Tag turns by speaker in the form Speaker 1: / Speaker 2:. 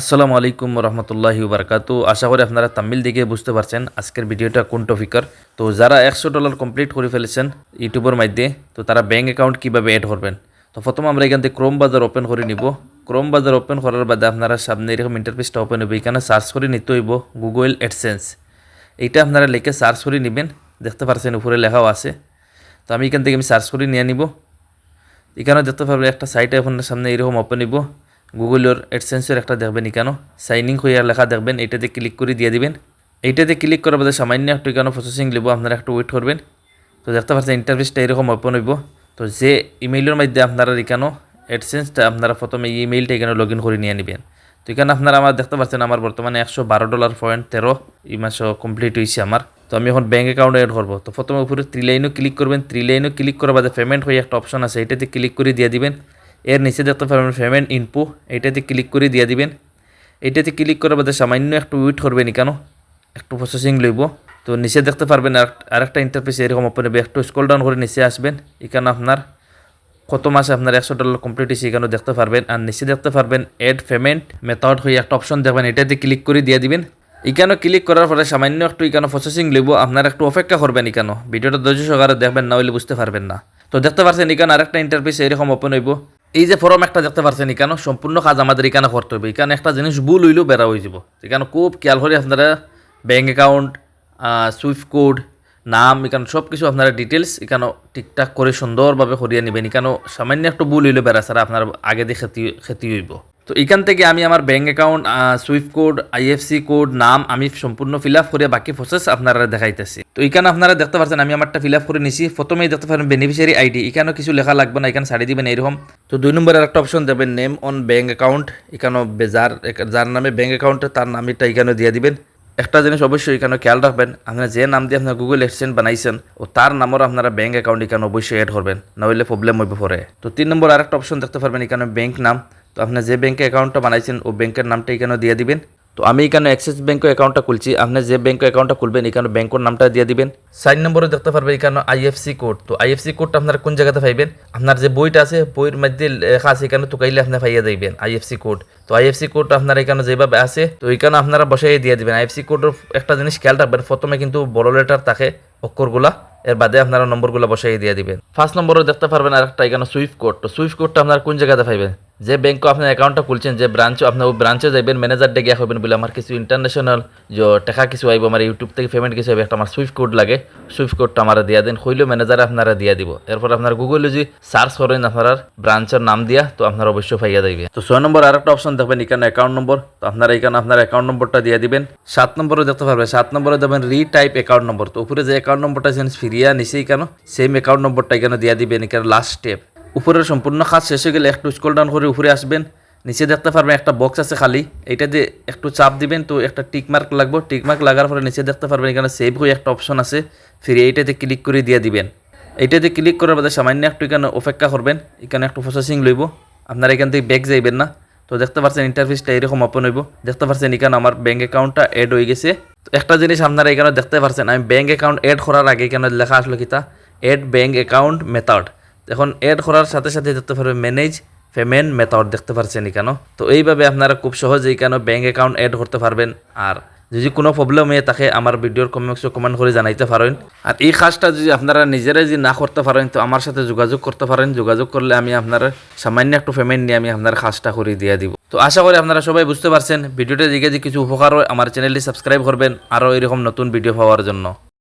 Speaker 1: আসসালামু আলাইকুম রহমতুল্লাহি বারকাতু আশা করি আপনারা তামিল দিকে বুঝতে পারছেন আজকের ভিডিওটা কোন টপিকার। তো যারা একশো ডলার কমপ্লিট করে ফেলেছেন ইউটিউবের মাধ্যমে, তো তারা ব্যাঙ্ক অ্যাকাউন্ট কীভাবে অ্যাড করবেন? তো প্রথম আমরা এখান থেকে ক্রোম বাজার ওপেন করে নিব। ক্রোম বাজার ওপেন করার বাদে আপনারা সামনে এরকম ইন্টারফেসটা ওপেন হবে। এখানে সার্চ করে নিতে হইব গুগল অ্যাডসেন্স এইটা আপনারা লিখে সার্চ করে নেবেন। দেখতে পারছেন উপরে লেখাও আছে। তো আমি এখান থেকে আমি সার্চ করে নিয়ে নিব। এখানে দেখতে পারবেন একটা সাইট আপনার সামনে এরকম ওপেন নিব গুগলের এডসেন্সের একটা দেখবেন এখানে সাইনিং হইয়া লেখা দেখবেন, এইটাতে ক্লিক করে দিয়ে দিবেন। এইটাতে ক্লিক করার বাদে সামান্য একটু এখানে প্রসেসিং লিব, আপনারা একটু ওয়েট করবেন। তো দেখতে পাচ্ছেন ইন্টারফেসটা এরকম ওপেন হইব। তো যে ইমেইলের মধ্যে আপনারা এখানে অ্যাডসেন্সটা আপনারা প্রথমে ইমেইলটা এখানে লগ ইন করে নিয়ে নেবেন। তো এখানে আপনারা আমার দেখতে পাচ্ছেন, আমার বর্তমানে একশো বারো ডলার পয়েন্ট তেরো এই মাসও কমপ্লিট হয়েছে আমার। তো আমি এখন ব্যাঙ্ক অ্যাকাউন্টে অ্যাড করব। তো প্রথমে উপরে থ্রি লাইনও ক্লিক করবেন। থ্রি লাইনও ক্লিক করার বাদে পেমেন্ট হয়ে একটা অপশন আছে এটাতে ক্লিক করে দিয়ে দিবেন। এর নিচে দেখতে পারবেন পেমেন্ট ইনপু এটাতে ক্লিক করে দিয়ে দিবেন। এটাতে ক্লিক করার বাদে সামান্য একটু ওয়েট করবেন কেন? একটু প্রসেসিং লইব। তো নিচে দেখতে পারবেন আর- আরেকটা ইন্টারফেস এরকম হবে একটু স্ক্রল ডাউন করে নিচে আসবেন। এখানে আপনার কত মাসে আপনার একশো ডলার কমপ্লিট হয়েছে এখানে দেখতে পারবেন। আর নিচে দেখতে পারবেন এড পেমেন্ট মেথড হয়ে একটা অপশন দেখবেন। এটাতে ক্লিক করে দিয়ে দিবেন। এখানে ক্লিক করার পরে সামান্য একটু এখানে প্রসেসিং লইব। আপনারা একটু অপেক্ষা করবেন এখানে ভিডিওটা ধৈর্য সহকারে দেখবেন, না হইলে বুঝতে পারবেন না। তো দেখতে পারছেন এখানে আরেকটা ইন্টারফেস এরকম ওপেন হইব। এই যে ফরম একটা দেখতে পারছেন এখানে, সম্পূর্ণ কাজ আমাদের এখানে করতে হবে। এখানে একটা জিনিস ভুল হইলেও বেড়া হয়ে যাব। এখানে খুব খেয়াল করে আপনারা ব্যাঙ্ক অ্যাকাউন্ট সুইফট কোড নাম, এখানে সব কিছু আপনারা ডিটেলস এখানে ঠিকঠাক করে সুন্দরভাবে সরিয়ে নেবেন। এখানে সামান্য একটু ভুল হইলে বেড়া ছাড়া আপনার আগে দিয়ে খেতে খেতে হইব। তো এখান থেকে আমি আমার bank account SWIFT code IFSC code নাম আমি সম্পূর্ণ ফিল আপ করে বাকি প্রসেস আপনারা দেখাইতেছি। তো এখানে আপনারা দেখতে পাচ্ছেন আমি আমারটা ফিল আপ করে নিছি। প্রথমেই দেখতে পারেন বেনিফিশিয়ারি আইডি এখানেও কিছু লেখা লাগবে না, এখানে ছাড়ি দিবেন এরকম তো দুই নম্বরের একটা অপশন দেবেন নেম অন ব্যাঙ্ক অ্যাকাউন্ট এখানেও যার যার নামে ব্যাঙ্ক অ্যাকাউন্টে তার নামটা এখানে দিয়ে দিবেন। একটা জিনিস অবশ্যই এখানে খেয়াল রাখবেন, আপনারা যে নাম দিয়ে আপনার গুগল এক্সচেঞ্জ বানাইছেন, ও তার নামও আপনারা ব্যাঙ্ক অ্যাকাউন্ট এখানে অবশ্যই অ্যাড করবেন, নাহলে প্রবলেম হইবে পরে। তো তিন নম্বর আরেকটা অপশন দেখতে পারবেন, এখানে ব্যাঙ্ক নাম। তো আপনি যে ব্যাঙ্কে অ্যাকাউন্টটা বানাইছেন, ও ব্যাঙ্কের নামটা এখানে দিয়ে দিবেন। তো আমি এখানে অ্যাক্সিস ব্যাঙ্ক অ্যাকাউন্টটা খুলছি। আপনি যে ব্যাঙ্ক অ্যাকাউন্টটা খুলবেন, এখানে ব্যাঙ্কের নামটা দিয়ে দিবেন। সাইন নম্বরে দেখতে পারবেন এখানে আইএফসি কোড তো আইএফসি কোডটা আপনার কোন জায়গাতে পাইবেন? আপনার যে বইটা আছে, বইয়ের মধ্যে লেখা আছে, এখানে তুকাইলে আপনি পাইয়া যাইবেন আইএফসি কোড তো আইএফসি কোড আপনার এখানে যেভাবে আছে, তো এখানে আপনারা বসাই দিয়ে দিবেন। আইএফসি কোডের একটা জিনিস খেয়াল রাখবেন, প্রথমে কিন্তু বড় লেটার থাকে, অক্ষরগুলা। এর বাদে আপনারা নম্বরগুলো বসাই দিয়ে দিবেন। ফার্স্ট নম্বরে দেখতে পারবেন আর একটা এখানে সুইফট কোড তো সুইফট কোডটা আপনার কোন জায়গাতে পাইবেন? যে ব্যাংকে আপনার অ্যাকাউন্টটা খুলছেন, যে ব্রাঞ্চ আপনার ওই ব্রাঞ্চে যাইবেন ম্যানেজার ডেকে হবেন বলে আমার কিছু ইন্টারন্যাশনাল যে টাকা কিছু আইব, আমার ইউটিউব থেকে পেমেন্ট কিছু আইব, একটা আমার সুইফট কোড লাগে। সুইফট কোডটা আমার দিয়া দেন, হইলেও ম্যানেজারে আপনারা দিয়া দিব। এরপর আপনার গুগলে যদি সার্চ করেন আপনার ব্রাঞ্চের নাম দিয়া, তো আপনার অবশ্যই পাইয়া যাইবে। তো ছয় নম্বর আর একটা অপশন দেখবেন, এখানে অ্যাকাউন্ট নম্বর তো আপনারা এখানে আপনার অ্যাকাউন্ট নম্বরটা দিয়ে দিবেন। সাত নম্বরে দেখতে পারবেন সাত নম্বরে দেবেন রিটাইপ অ্যাকাউন্ট নম্বর তো উপরে যে অ্যাকাউন্ট নম্বরটা আছে ফিরিয়া নিচেই কেন? সেম অ্যাকাউন্ট নম্বরটা এখানে দিয়ে দিবেন, এখানে লাস্ট স্টেপ উপরের সম্পূর্ণ কাজ শেষ হয়ে গেলে একটু স্কল ডাউন করে উপরে আসবেন। নিচে দেখতে পারবেন একটা বক্স আছে খালি। এইটা দিয়ে একটু চাপ দিবেন তো একটা টিক মার্ক লাগবে। টিক মার্ক লাগার পরে নিচে দেখতে পারবেন এখানে সেভ হয়ে একটা অপশন আছে। ফিরে এইটাতে ক্লিক করে দিয়ে দিবেন। এইটাতে ক্লিক করার বাদে সামান্য একটু এখানে অপেক্ষা করবেন। এখানে একটু প্রসেসিং লইব। আপনারা এখান থেকে ব্যাক যাইবেন না। তো দেখতে পাচ্ছেন ইন্টারফেসটা এরকম ওপেন হইব। দেখতে পাচ্ছেন এখানে আমার ব্যাঙ্ক অ্যাকাউন্টটা অ্যাড হয়ে গেছে। তো একটা জিনিস আপনারা এখানে দেখতে পাচ্ছেন আমি ব্যাঙ্ক অ্যাকাউন্ট অ্যাড করার আগে এখানে লেখা আসলো কিতা অ্যাড ব্যাঙ্ক অ্যাকাউন্ট মেথড এখন অ্যাড করার সাথে সাথে দেখতে পারবেন ম্যানেজ পেমেন্ট মেথড দেখতে পারছেন এখানে। তো এইভাবে আপনারা খুব সহজে এখানে ব্যাঙ্ক অ্যাকাউন্ট অ্যাড করতে পারবেন। আর যদি কোনো প্রবলেম হয়ে থাকে, আমার ভিডিওর কমেন্টস কমেন্ট করে জানাইতে পারেন। আর এই কাজটা যদি আপনারা নিজেরাই যদি না করতে পারেন, তো আমার সাথে যোগাযোগ করতে পারেন। যোগাযোগ করলে আমি আপনার সামান্য একটু পেমেন্ট নিয়ে আমি আপনার কাজটা করে দিয়ে দিব। তো আশা করি আপনারা সবাই বুঝতে পারছেন। ভিডিওটা দিকে যে কিছু উপকার হয়, আমার চ্যানেলটি সাবস্ক্রাইব করবেন। আরও এরকম নতুন ভিডিও পাওয়ার জন্য।